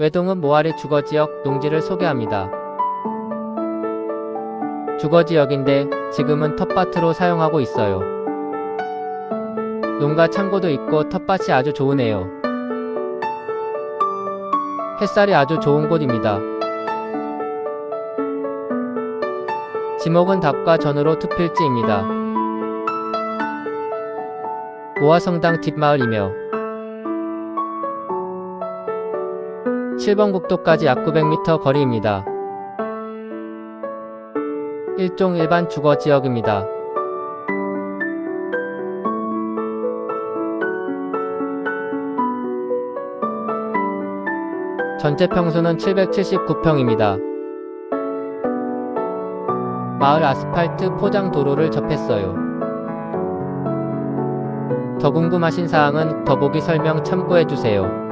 외동은 모아리 주거지역 농지를 소개합니다. 주거지역인데 지금은 텃밭으로 사용하고 있어요. 농가 창고도 있고 텃밭이 아주 좋으네요. 햇살이 아주 좋은 곳입니다. 지목은 답과 전으로 투필지입니다. 모화성당 뒷마을이며 7번 국도까지 약 900m 거리입니다. 일종 일반 주거 지역입니다. 전체 평수는 779평입니다. 마을 아스팔트 포장 도로를 접했어요. 더 궁금하신 사항은 더보기 설명 참고해 주세요.